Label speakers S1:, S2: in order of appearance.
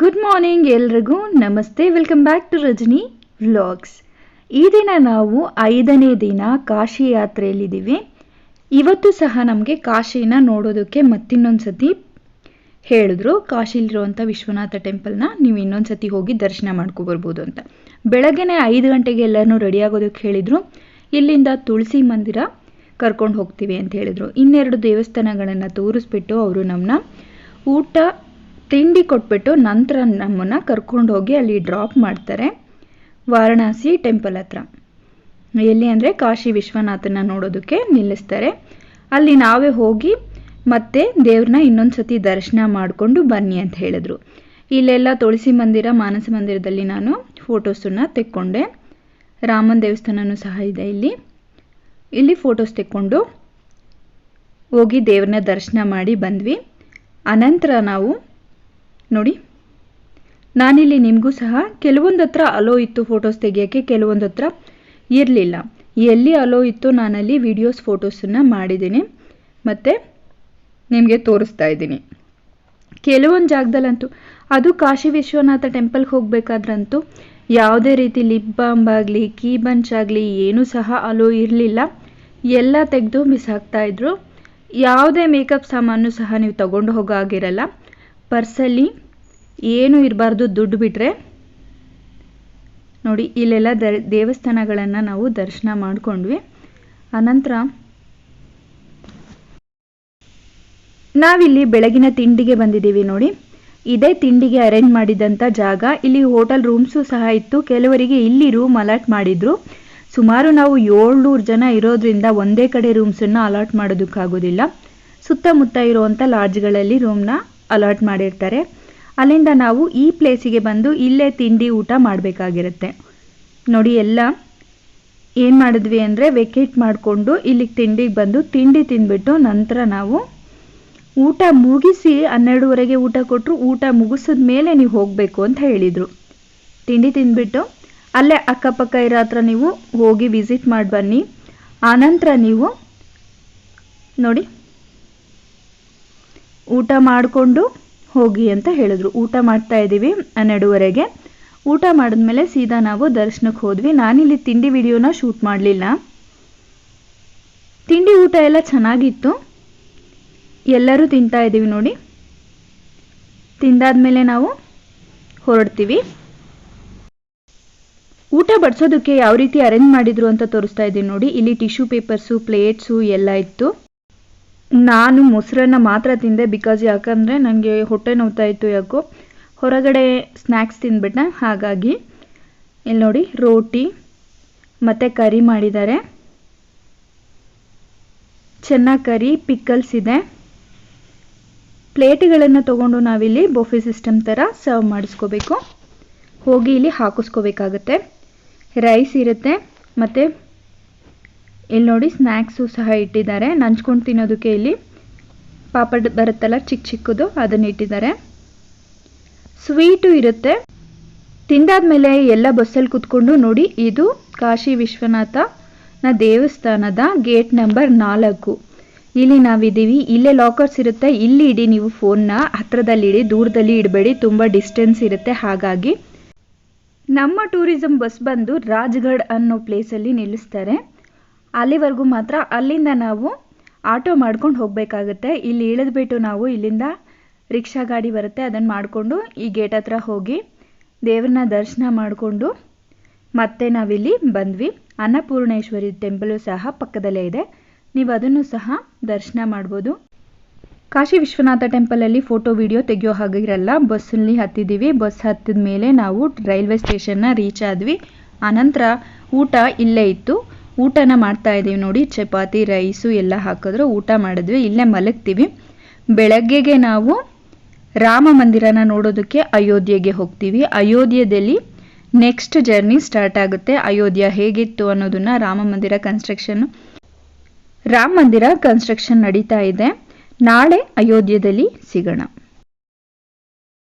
S1: Good morning ಎಲ್ರಿಗೂ. ನಮಸ್ತೆ. Welcome back to Rajini vlogs ಈ ದಿನ ನಾವು ಐದನೇ ದಿನ ಕಾಶಿ ಯಾತ್ರೆಯಲ್ಲಿದ್ದೀವಿ. ಇವತ್ತು ಸಹ ನಮಗೆ ಕಾಶಿನ ನೋಡೋದಕ್ಕೆ ಮತ್ತಿನ್ನೊಂದು ಸತಿ ಹೇಳಿದ್ರು. ಕಾಶಿಲಿರುವಂಥ ವಿಶ್ವನಾಥ ಟೆಂಪಲ್ನ ನೀವು ಇನ್ನೊಂದು ಸತಿ ಹೋಗಿ ದರ್ಶನ ಮಾಡ್ಕೊಬರ್ಬೋದು ಅಂತ. ಬೆಳಗ್ಗೆನೆ ಐದು ಗಂಟೆಗೆ ಎಲ್ಲರನ್ನೂ ರೆಡಿ ಆಗೋದಕ್ಕೆ ಹೇಳಿದರು. ಇಲ್ಲಿಂದ ತುಳಸಿ ಮಂದಿರ ಕರ್ಕೊಂಡು ಹೋಗ್ತೀವಿ ಅಂತ ಹೇಳಿದರು. ಇನ್ನೆರಡು ದೇವಸ್ಥಾನಗಳನ್ನು ತೋರಿಸ್ಬಿಟ್ಟು ಅವರು ನಮ್ಮನ್ನ ಊಟ ತಿಂಡಿ ಕೊಟ್ಬಿಟ್ಟು ನಂತರ ನಮ್ಮನ್ನು ಕರ್ಕೊಂಡು ಹೋಗಿ ಅಲ್ಲಿ ಡ್ರಾಪ್ ಮಾಡ್ತಾರೆ. ವಾರಣಾಸಿ ಟೆಂಪಲ್ ಹತ್ರ. ಎಲ್ಲಿ ಅಂದರೆ ಕಾಶಿ ವಿಶ್ವನಾಥನ ನೋಡೋದಕ್ಕೆ ನಿಲ್ಲಿಸ್ತಾರೆ. ಅಲ್ಲಿ ನಾವೇ ಹೋಗಿ ಮತ್ತೆ ದೇವ್ರನ್ನ ಇನ್ನೊಂದು ಸತಿ ದರ್ಶನ ಮಾಡಿಕೊಂಡು ಬನ್ನಿ ಅಂತ ಹೇಳಿದ್ರು. ಇಲ್ಲೆಲ್ಲ ತುಳಸಿ ಮಂದಿರ, ಮಾನಸ ಮಂದಿರದಲ್ಲಿ ನಾನು ಫೋಟೋಸನ್ನು ತೆಕ್ಕೊಂಡೆ. ರಾಮನ ದೇವಸ್ಥಾನನೂ ಸಹ ಇದೆ ಇಲ್ಲಿ. ಇಲ್ಲಿ ಫೋಟೋಸ್ ತೆಕ್ಕೊಂಡು ಹೋಗಿ ದೇವ್ರನ್ನ ದರ್ಶನ ಮಾಡಿ ಬಂದ್ವಿ. ಅನಂತರ ನಾವು ನೋಡಿ. ನಾನಿಲ್ಲಿ ನಿಮಗೂ ಸಹ ಕೆಲವೊಂದು ಹತ್ರ ಅಲೋ ಇತ್ತು ಫೋಟೋಸ್ ತೆಗಿಯೋಕ್ಕೆ ಕೆಲವೊಂದು ಹತ್ರ ಇರಲಿಲ್ಲ. ಎಲ್ಲಿ ಅಲೋ ಇತ್ತು ನಾನಲ್ಲಿ ವಿಡಿಯೋಸ್ ಫೋಟೋಸನ್ನು ಮಾಡಿದ್ದೀನಿ. ಮತ್ತು ನಿಮಗೆ ತೋರಿಸ್ತಾ ಇದ್ದೀನಿ. ಕೆಲವೊಂದು ಜಾಗದಲ್ಲಂತೂ, ಅದು ಕಾಶಿ ವಿಶ್ವನಾಥ ಟೆಂಪಲ್ಗೆ ಹೋಗಬೇಕಾದ್ರಂತೂ ಯಾವುದೇ ರೀತಿ ಲಿಪ್ ಬಾಂಬ್ ಆಗಲಿ ಕೀ ಬಂಚ್ ಆಗಲಿ, ಏನೂ ಸಹ ಅಲೋ ಇರಲಿಲ್ಲ. ಎಲ್ಲ ತೆಗೆದು ಮಿಸ್ ಆಗ್ತಾಯಿದ್ರು ಯಾವುದೇ ಮೇಕಪ್ ಸಾಮಾನು ಸಹ ನೀವು ತಗೊಂಡು ಹೋಗೋ ಆಗಿರಲ್ಲ ಪರ್ಸಲ್ಲಿ ಏನು ಇರಬಾರ್ದು ದುಡ್ಡು ಬಿಟ್ಟರೆ ನೋಡಿ ಇಲ್ಲೆಲ್ಲ ದ ದೇವಸ್ಥಾನಗಳನ್ನು ನಾವು ದರ್ಶನ ಮಾಡಿಕೊಂಡ್ವಿ. ಅನಂತರ ನಾವಿಲ್ಲಿ ಬೆಳಗಿನ ತಿಂಡಿಗೆ ಬಂದಿದ್ದೀವಿ ನೋಡಿ. ಇದೇ ತಿಂಡಿಗೆ ಅರೇಂಜ್ ಮಾಡಿದಂಥ ಜಾಗ. ಇಲ್ಲಿ ಹೋಟೆಲ್ ರೂಮ್ಸು ಸಹ ಇತ್ತು. ಕೆಲವರಿಗೆ ಇಲ್ಲಿ ರೂಮ್ ಅಲಾಟ್ ಮಾಡಿದ್ರು. ಸುಮಾರು ನಾವು ಏಳ್ನೂರು ಜನ ಇರೋದ್ರಿಂದ ಒಂದೇ ಕಡೆ ರೂಮ್ಸನ್ನು ಅಲಾಟ್ ಮಾಡೋದಕ್ಕಾಗೋದಿಲ್ಲ. ಸುತ್ತಮುತ್ತ ಇರುವಂಥ ಲಾಡ್ಜ್ಗಳಲ್ಲಿ ರೂಮ್ನ ಅಲಾಟ್ ಮಾಡಿರ್ತಾರೆ. ಅಲ್ಲಿಂದ ನಾವು ಈ ಪ್ಲೇಸಿಗೆ ಬಂದು ಇಲ್ಲೇ ತಿಂಡಿ ಊಟ ಮಾಡಬೇಕಾಗಿರುತ್ತೆ. ನೋಡಿ ಎಲ್ಲ, ಏನು ಮಾಡಿದ್ವಿ ಅಂದರೆ ವೆಕೇಟ್ ಮಾಡಿಕೊಂಡು ಇಲ್ಲಿಗೆ ತಿಂಡಿಗೆ ಬಂದು ತಿಂಡಿ ತಿಂದ್ಬಿಟ್ಟು ನಂತರ ನಾವು ಊಟ ಮುಗಿಸಿ ಹನ್ನೆರಡುವರೆಗೆ ಊಟ ಕೊಟ್ಟರು ಊಟ ಮುಗಿಸಿದ ಮೇಲೆ ನೀವು ಹೋಗಬೇಕು ಅಂತ ಹೇಳಿದರು. ತಿಂಡಿ ತಿಂದ್ಬಿಟ್ಟು ಅಲ್ಲೇ ಅಕ್ಕಪಕ್ಕ ಇರೋ ಹತ್ರ ನೀವು ಹೋಗಿ ವಿಸಿಟ್ ಮಾಡಿ ಬನ್ನಿ. ಆನಂತರ ನೀವು ನೋಡಿ ಊಟ ಮಾಡಿಕೊಂಡು ಹೋಗಿ ಅಂತ ಹೇಳಿದ್ರು. ಊಟ ಮಾಡ್ತಾ ಇದ್ದೀವಿ ಹನ್ನೆರಡುವರೆಗೆ ಊಟ ಮಾಡಿದ್ಮೇಲೆ ಸೀದಾ ನಾವು ದರ್ಶನಕ್ಕೆ ಹೋದ್ವಿ. ನಾನಿಲ್ಲಿ ತಿಂಡಿ ವಿಡಿಯೋನ ಶೂಟ್ ಮಾಡಲಿಲ್ಲ. ತಿಂಡಿ ಊಟ ಎಲ್ಲ ಚೆನ್ನಾಗಿತ್ತು. ಎಲ್ಲರೂ ತಿಂತಾ ಇದ್ದೀವಿ ನೋಡಿ. ತಿಂದಾದ್ಮೇಲೆ ನಾವು ಹೊರಡ್ತೀವಿ. ಊಟ ಬಡಿಸೋದಕ್ಕೆ ಯಾವ ರೀತಿ ಅರೇಂಜ್ ಮಾಡಿದ್ರು ಅಂತ ತೋರಿಸ್ತಾ ಇದ್ದೀನಿ ನೋಡಿ. ಇಲ್ಲಿ ಟಿಶ್ಯೂ ಪೇಪರ್ಸು, ಪ್ಲೇಟ್ಸು ಎಲ್ಲ ಇತ್ತು. ನಾನು ಮೊಸರನ್ನ ಮಾತ್ರ ತಿಂದೆ ಬಿಕಾಸ್ ಯಾಕಂದರೆ ನನಗೆ ಹೊಟ್ಟೆ ನೋವ್ತಾ ಇತ್ತು ಯಾಕೋ. ಹೊರಗಡೆ ಸ್ನ್ಯಾಕ್ಸ್ ತಿಂದ್ಬಿಟ್ಟೆ ಹಾಗಾಗಿ ಇಲ್ಲಿ ನೋಡಿ ರೋಟಿ, ಮತ್ತು ಕರಿ ಮಾಡಿದ್ದಾರೆ. ಚೆನ್ನಾಗಿ ಕರಿ ಪಿಕ್ಕಲ್ಸ್ ಇದೆ. ಪ್ಲೇಟ್ಗಳನ್ನು ತೊಗೊಂಡು ನಾವಿಲ್ಲಿ ಬೊಫೆ ಸಿಸ್ಟಮ್ ಥರ ಸರ್ವ್ ಮಾಡಿಸ್ಕೋಬೇಕು. ಹೋಗಿ ಇಲ್ಲಿ ಹಾಕಿಸ್ಕೋಬೇಕಾಗತ್ತೆ. ರೈಸ್ ಇರುತ್ತೆ, ಮತ್ತು ಇಲ್ಲಿ ನೋಡಿ ಸ್ನ್ಯಾಕ್ಸು ಸಹ ಇಟ್ಟಿದ್ದಾರೆ. ನಂಚ್ಕೊಂಡು ತಿನ್ನೋದಕ್ಕೆ ಇಲ್ಲಿ ಪಾಪಡ್ ಬರುತ್ತಲ್ಲ, ಚಿಕ್ಕ ಚಿಕ್ಕದು, ಅದನ್ನು ಇಟ್ಟಿದ್ದಾರೆ. ಸ್ವೀಟು ಇರುತ್ತೆ. ತಿಂದಾದ್ಮೇಲೆ ಎಲ್ಲ ಬಸ್ಸಲ್ಲಿ ಕುತ್ಕೊಂಡು ನೋಡಿ, ಇದು ಕಾಶಿ ವಿಶ್ವನಾಥನ ದೇವಸ್ಥಾನದ ಗೇಟ್ ನಂಬರ್ ನಾಲ್ಕು. ಇಲ್ಲಿ ನಾವಿದ್ದೀವಿ. ಇಲ್ಲೇ ಲಾಕರ್ಸ್ ಇರುತ್ತೆ. ಇಲ್ಲಿ ಇಡಿ ನೀವು ಫೋನ್ನ ಹತ್ರದಲ್ಲಿ ಇಡಿ, ದೂರದಲ್ಲಿ ಇಡಬೇಡಿ. ತುಂಬ ಡಿಸ್ಟೆನ್ಸ್ ಇರುತ್ತೆ. ಹಾಗಾಗಿ ನಮ್ಮ ಟೂರಿಸಂ ಬಸ್ ಬಂದು ರಾಜ್ಗಢ್ ಅನ್ನೋ ಪ್ಲೇಸಲ್ಲಿ ನಿಲ್ಲಿಸ್ತಾರೆ. ಅಲ್ಲಿವರೆಗೂ ಮಾತ್ರ ಅಲ್ಲಿಂದ ನಾವು ಆಟೋ ಮಾಡ್ಕೊಂಡು ಹೋಗಬೇಕಾಗುತ್ತೆ. ಇಲ್ಲಿ ಇಳಿದ್ಬಿಟ್ಟು ನಾವು ಇಲ್ಲಿಂದ ರಿಕ್ಷಾ ಗಾಡಿ ಬರುತ್ತೆ ಅದನ್ನು ಮಾಡಿಕೊಂಡು ಈ ಗೇಟ್ ಹತ್ರ ಹೋಗಿ ದೇವ್ರನ್ನ ದರ್ಶನ ಮಾಡಿಕೊಂಡು ಮತ್ತೆ ನಾವಿಲ್ಲಿ ಬಂದ್ವಿ. ಅನ್ನಪೂರ್ಣೇಶ್ವರಿ ಟೆಂಪಲು ಸಹ ಪಕ್ಕದಲ್ಲೇ ಇದೆ. ನೀವು ಅದನ್ನು ಸಹ ದರ್ಶನ ಮಾಡ್ಬೋದು. ಕಾಶಿ ವಿಶ್ವನಾಥ ಟೆಂಪಲಲ್ಲಿ ಫೋಟೋ, ವಿಡಿಯೋ ತೆಗೆಯೋ ಹಾಗಿರಲ್ಲ ಬಸ್ಸಲ್ಲಿ ಹತ್ತಿದ್ದೀವಿ. ಬಸ್ ಹತ್ತಿದ ಮೇಲೆ ನಾವು ರೈಲ್ವೆ ಸ್ಟೇಷನ್ನ ರೀಚ್ ಆದ್ವಿ. ಆನಂತರ ಊಟ ಇಲ್ಲೇ ಇತ್ತು. ಊಟನ ಮಾಡ್ತಾ ಇದ್ದೀವಿ ನೋಡಿ, ಚಪಾತಿ, ರೈಸು ಎಲ್ಲ ಹಾಕಿದ್ರು, ಊಟ ಮಾಡಿದ್ವಿ. ಇಲ್ಲೇ ಮಲಗ್ತೀವಿ. ಬೆಳಗ್ಗೆಗೆ ನಾವು ರಾಮ ಮಂದಿರನ ನೋಡೋದಕ್ಕೆ ಅಯೋಧ್ಯೆಗೆ ಹೋಗ್ತೀವಿ. ಅಯೋಧ್ಯೆಯಲ್ಲಿ ನೆಕ್ಸ್ಟ್ ಜರ್ನಿ ಸ್ಟಾರ್ಟ್ ಆಗುತ್ತೆ. ಅಯೋಧ್ಯೆ ಹೇಗಿತ್ತು ಅನ್ನೋದನ್ನ ರಾಮ ಮಂದಿರ ಕನ್ಸ್ಟ್ರಕ್ಷನ್ ರಾಮ ಮಂದಿರ ಕನ್ಸ್ಟ್ರಕ್ಷನ್ ನಡೀತಾ ಇದೆ. ನಾಳೆ ಅಯೋಧ್ಯೆಯಲ್ಲಿ ಸಿಗೋಣ.